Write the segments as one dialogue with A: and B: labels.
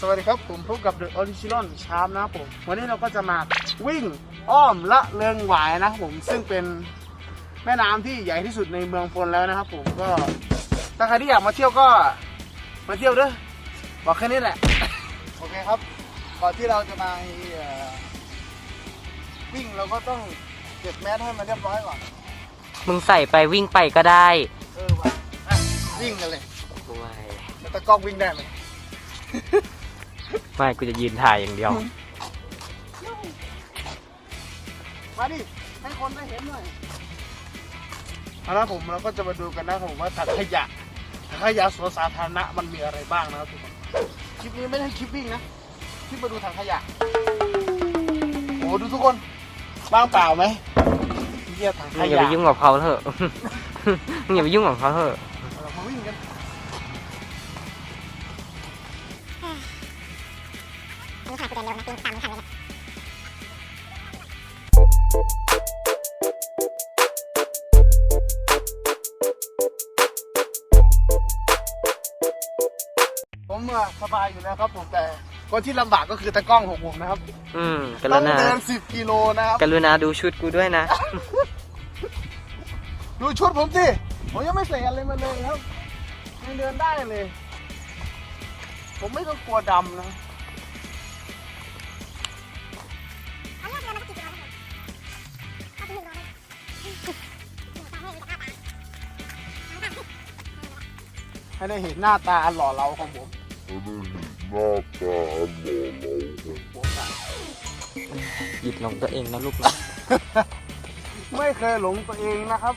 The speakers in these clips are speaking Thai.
A: สวัสดีครับ ผมพบกับ The Original Charm นะครับผม วันนี้เราก็จะมาวิ่งอ้อมละเริงหวายนะครับผม ซึ่งเป็นแม่น้ำที่ใหญ่ที่สุดในเมืองพลแล้วนะครับผมก็ถ้าใครที่อยากมาเที่ยวก็มาเที่ยวเด้อบอกแค่นี้แหละ โอเคครับ ก่อนที่เราจะมาเอ่อวิ่งเราก็ต้องเก็บแมสให้มันเรียบร้อยก่อน
B: มึงใส่ไปวิ่งไปก็ได้
A: เออว่ะอะวิ่งกันเลย
B: ไม่
A: แล้วตะกล้องวิ่งได้ไหม
B: ไม่กูจะยืนถ่ายอย่างเดียว
A: มาดิ ให้คนได้เห็นหน่อยเอาละผมเราก็จะมาดูกันนะครับผมว่าถังขยะถังขยะสวนสาธารณะมันมีอะไรบ้างนะครับทุกคน คลิปนี้ไม่ได้คลิปวิ่งนะ คลิปมาดูถังขยะ โอ้ดูทุกคนว่างเปล่าไหมเยี่ยถังข
B: มึงอย่ายะไปยุ่งกับเขาเถอะมึงอย่าไปยุ่งกับเขาเถอะ
A: ง
C: ถ่ายกูเดินเร็วนะกูตามมึงทันเลยนะ
A: ผมอะสบายอยู่แล้วครับผมแต่คนที่ลำบากก็คือตะกล้องของผมนะครับ
B: อืมก
A: ต้
B: รุ
A: อง
B: ณา
A: เดินสิบกิโลนะครับ
B: กรุณาดูชุดกูด้วยนะ
A: ดูชุดผมสิผมยังไม่ใส่อะไรมาเลยครับยังเดินได้เลย ผมไม่ต้องกลัวดำนะ
C: ให้
A: ได้เห็นหน้าตาอันหล่อเหลาของผม
B: หยิบลงตัวเองนะลูกนะ
A: ไม่เคยหลงตัวเองนะครับ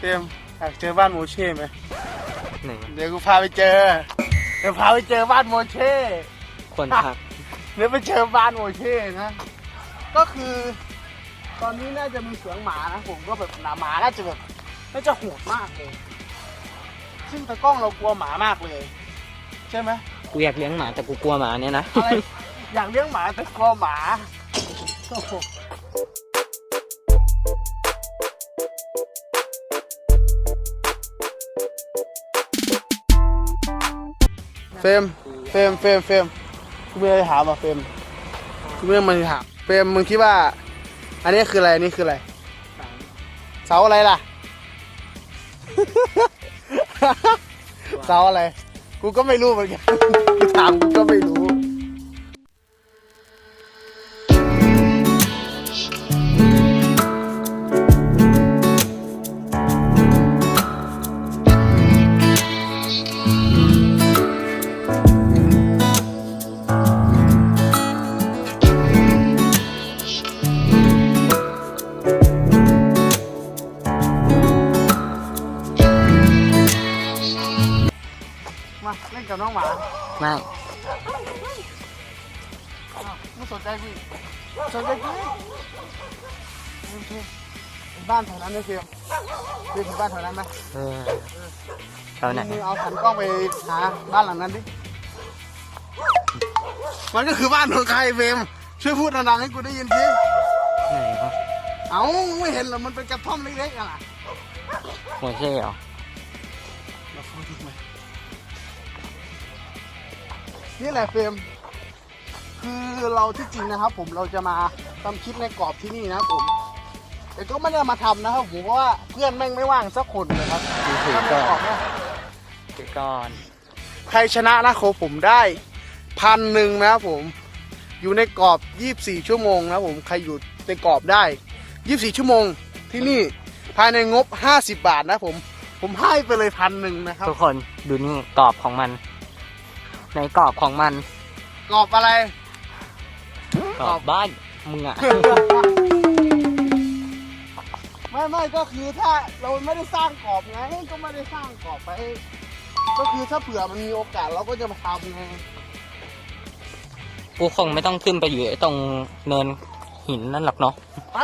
A: เต็มอยากเจอบ้านโมเช่ไหม
B: ไหน
A: เดี๋ยวกูพาไปเจอ เดี๋ยวพาไปเจอบ้านโมเช่
B: คนพัก
A: เดี๋ยวไปเจอบ้านโมเช่นะ ก็คือตอนนี้น่าจะมีเสียงหมานะผมก็แบบหนาหมาน่าจะแบบน่าจะโหดมากเลย ซึ่งตากล้องเรากลัวหมามากเลย ใช่ไหม
B: กูอยากเลี้ยงหมาแต่กูกลัวหมาเนี่ยนะ
A: อะไร อยากเลี้ยงหมาแต่กลัวหมาโอ้โหเฟรมเฟรมเฟรมเฟรมกูไม่ได้ถามอะเฟรมกูไม่ได้มาถามเฟรมมึงคิดว่า อันนี้คืออะไรอันนี้คืออะไร เสาอะไรล่ะ เสาอะไร กูก็ไม่รู้เหมือนกันกูถามกูก็ไม่รู้ ล่นกับน้องหมา
B: ไม่
A: อ้าวไม่สนใจพี่สนใจพี่โอเคเป็นบ้านแถวนั้นไหมเฟียมเฟียมถึงบ้านแถวนั้นไหม
B: เออเท่าไหน
A: มึงเอาหันกล้องไปหาบ้านหลังนั้นดิ มันก็คือบ้านของใครเฟรมช่วยพูดดังๆให้กูได้ยินสิ
B: ไหนวะ
A: เอ้าไม่เห็นเหรอมันเป็นกระท่อมเล็กๆอะนะ
B: หัวเช่เหรอ
A: นี่แหละเฟรมคือเราที่จริงนะครับ ผมเราจะมาทำคลิปในกรอบที่นี่นะครับผม แต่ก็ไม่ได้มาทำนะครับผมเพราะว่าเพื่อนแม่งไม่ว่างสักคนเลยครับ
B: ดูถือ
A: ทำใน
B: ก่อก
A: รอนบนะ
B: ถือก่อน
A: ใครชนะนะครับผมได้พันหนึ่งนะครับผม อยู่ในกรอบ 24 ชั่วโมงนะครับผมใครอยู่ในกรอบได้ 24 ชั่วโมงที่นี่ภายในงบ 50 บาทนะครับผม ผมให้ไปเลยพันหนึ่งนะครับ
B: ทุกคนดูนี่กรอบของมัน ในกรอบของมัน
A: กรอบอะไร
B: กรอบบ้าน มึงอะ
A: ไม่ไม่ก็คือถ้าเราไม่ได้สร้างกรอบไงก็ไม่ได้สร้างกรอบไป ก็คือถ้าเผื่อมันมีโอกาสเราก็จะมาทำไง
B: กูคงไม่ต้องขึ้นไปอยู่ไอ้ตรงเนินหินนั่นหรอกเนาะ
A: ไป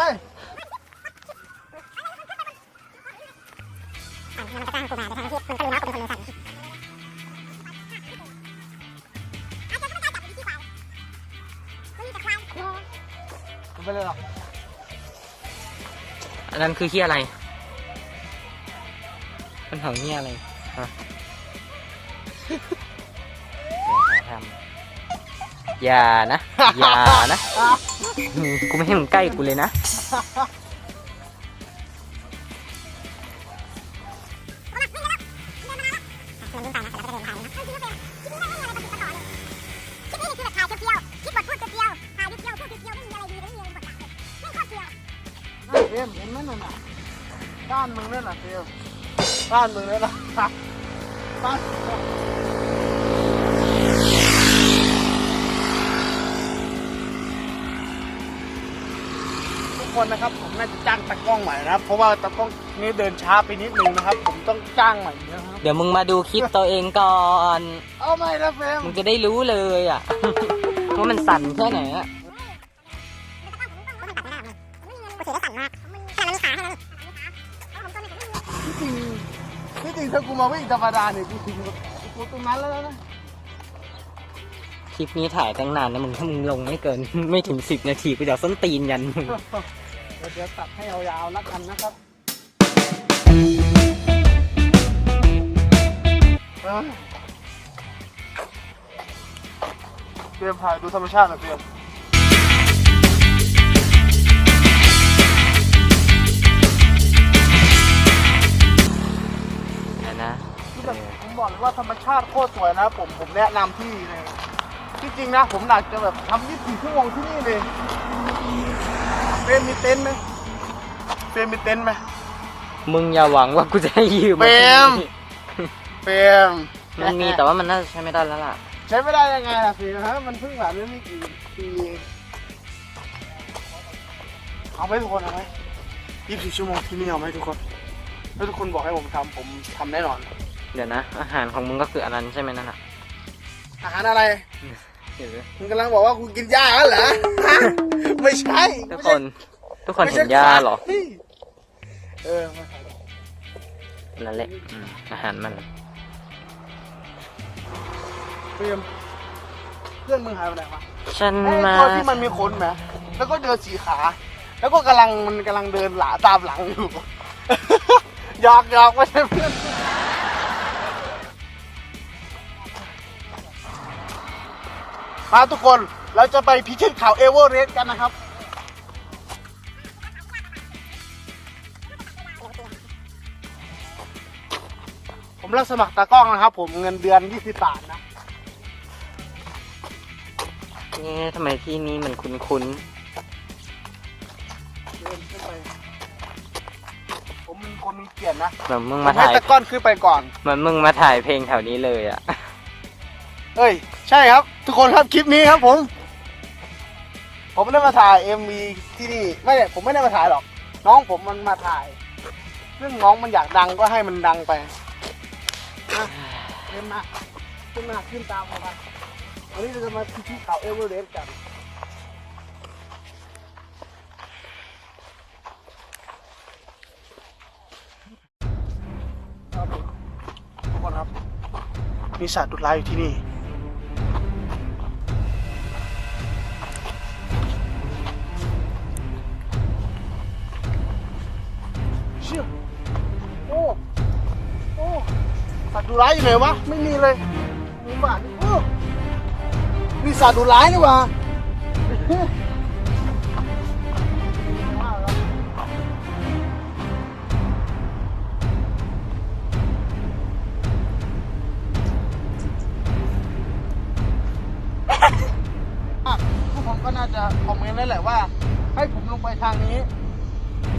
A: ั
C: นนั้นคือ
A: เฮียอะ
B: ไร มันเห่เงี้ยอะไรยาทำอย่านะ อย่านะ กูไม่ให้มึงใกล้กูเลยนะ
A: นไหมนั่นน่ะบ้านมึงนั่นน่ะเฟรมบ้านมึงนั่นน่ะบ้านทุกคนนะครับผมน่าจะจ้างตากล้องใหม่นะครับ เพราะว่าตากล้องนี้เดินช้าไปนิดนึงนะครับ ผมต้องจ้างใหม่นะครับ
B: เดี๋ยวมึงมาดูคลิปตัวเองก่อน
A: เอาใหม่นะเฟรม
B: มึงจะได้รู้เลยอะว่ามันสั่นแค่ไหนอะ
A: งที่จริงถ้ากูมาวิ่งธรรมดาเนี่ยกูถึงกูตรงนั้นแล้วนะ
B: คลิปนี้ถ่ายตั้งนานนะมึงถ้ามึงลงไม่เกิน ไม่ถึงสิบนาทีกูจะเอาส้นตีนยันมึง
A: เดี๋ยวเดี๋ยวตัดให้ยาวๆแล้วกันนะครับเออเตรียมถ่ายดูธรรมชาติหน่อยเตรียม แบบผมบอกเลยว่าธรรมชาติโคตรสวยนะผมผมแนะนำที่เลยที่จริงนะ ผมอยากจะแบบทำ24ชั่วโมงที่นี่เลยเฟรมมีเต็นท์ไหมเฟรมมีเต็นท์ไหม
B: มึงอย่าหวังว่ากูจะให้ยืม
A: เปรม เฟรม
B: มันมีแต่ว่ามันน่าจะใช้ไม่ได้แล้วล่ะ
A: ใช้ไม่ได้ยังไงล่ะเฟรมฮะมันเพิ่งแบบไม่กี่ปีเองเอาไหมทุกคนเอาไหม24ชั่วโมงที่นี่เอาไหมทุกคนถ้าทุกคนบอกให้ผมทำผมทำแน่นอน
B: เดี๋ยวนะ อาหารของมึงก็คืออันนั้นใช่ไหมนั่นอะ
A: อาหารอะไร
B: เดี๋ยว
A: มึงกำลังบอกว่ากูกินหญ้าแล้วเหรอฮะไม่ใช่
B: ทุกคน ทุกคนเห็นยาเหรอ
A: เออไม่ใช่
B: นั่นแหละอืมอาหารมัน
A: เตรียมเพื่อนมึงหายไปไหนวะ
B: ฉัน
A: ไอ้
B: มา
A: ตัวที่มันมีขนไหมแล้วก็เดินสีขา แล้วก็กำลังมันกำลังเดินหลาตามหลังอยู่ หยอกหยอกไม่ใช่เพื่อน มาทุกคนเราจะไปพิชิตเขาเอเวอเรสต์กันนะครับ ผมรับสมัครตากล้องนะครับ ผมเงินเดือน 20 บาทนะ
B: เอ๊ะทำไมที่นี้มันคุ้น
A: เดินขึ้นไป ผมเป็นคนมีเกียรตินะ
B: ๆเหมือนมึง
A: ผม
B: มา
A: ให้
B: ถ่าย
A: ตะก้อนขึ้นไปก่อน
B: เหมือนมึงมาถ่ายเพลงแถวนี้เลยอะ
A: เอ้ย ใช่ครับ ทุกคนครับคลิปนี้ครับผม ผมไม่ได้มาถ่าย MV ที่นี่ไม่ได้ผมไม่ได้มาถ่ายหรอก น้องผมมันมาถ่ายซึ่องน้องมันอยากดังก็ให้มันดังไปนะเล่นมาขึ้นมาขึ้นตามมาวันนี้เราจะมาพิชิตเขาเอเวอเรสต์กันครับทุกคนครับมีสัตว์ดุร้ายอยู่ที่นี่ ดุร้ายอยู่ไหนวะ ไม่มีเลยมีบ้านโอ้มีสัตว์ดุร้ายนี่หวะอะทุกคนก็น่าจะคอมเมนต์แล้วแหละว่า ให้ผมลงไปทางนี้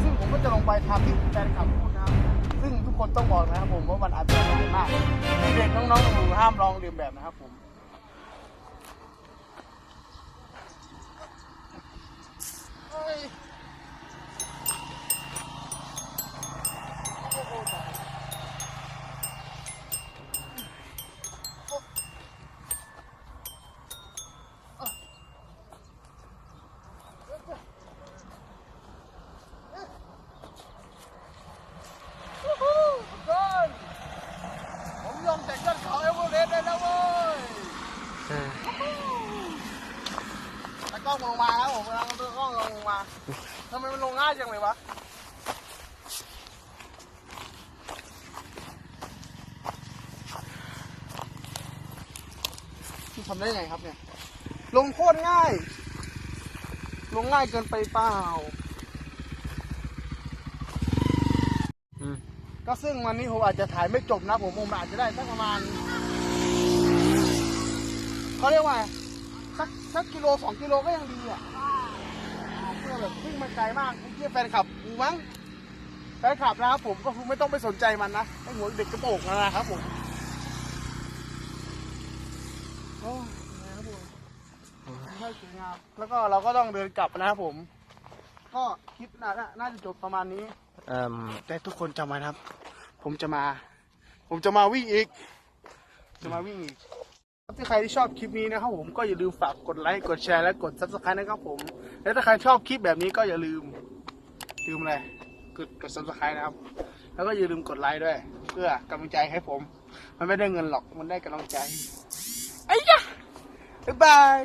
A: ซึ่งผมก็จะลงไปทำที่แฟนคลับพูดนะครับ ซึ่งทุกคนต้องบอกนะครับผมว่ามันอันตรายมากเด็กน้องๆหนูห้ามลองเรียนแบบนะครับผม กล้องลงมาครับผมกำลังตะกล้องลงมาทำไมมันลงง่ายจังเลยวะพี่ทำได้ไงครับเนี่ย ลงโคตรง่าย ลงง่ายเกินไปเปล่า
B: อืม
A: ก็ซึ่งวันนี้ผมอาจจะถ่ายไม่จบนะ ผมผมอาจจะได้สักประมาณเขาเรียกว่า สักกิโลสองกิโลก็ยังดีอะเพื่อแบบวิ่งมาไกลมากเพื่อแฟนคลับกูมั้งแฟนคลับนะครับผมก็คือไม่ต้องไปสนใจมันนะไอ้หัวเด็กกระโปรงนะครับผมโอ้ยนะครับผมไม่สวยงามแล้วก็เราก็ต้องเดินกลับนะครับผม ก็คลิปน่าน่าจะจบประมาณนี้
B: เอ่ม
A: แต่ทุกคนจำไว้นะครับ ผมจะมา ผมจะมาวิ่งอีก จะมาวิ่งอีก ถ้าใครที่ชอบคลิปนี้นะครับผมก็อย่าลืมฝากกดไลค์กดแชร์และกด subscribe นะครับผม และถ้าใครชอบคลิปแบบนี้ก็อย่าลืมลืมอะไรกดกด subscribe นะครับ แล้วก็อย่าลืมกดไลค์ด้วย เพื่อกำลังใจให้ผม มันไม่ได้เงินหรอกมันได้กำลังใจไอ้ยะบ๊ายบาย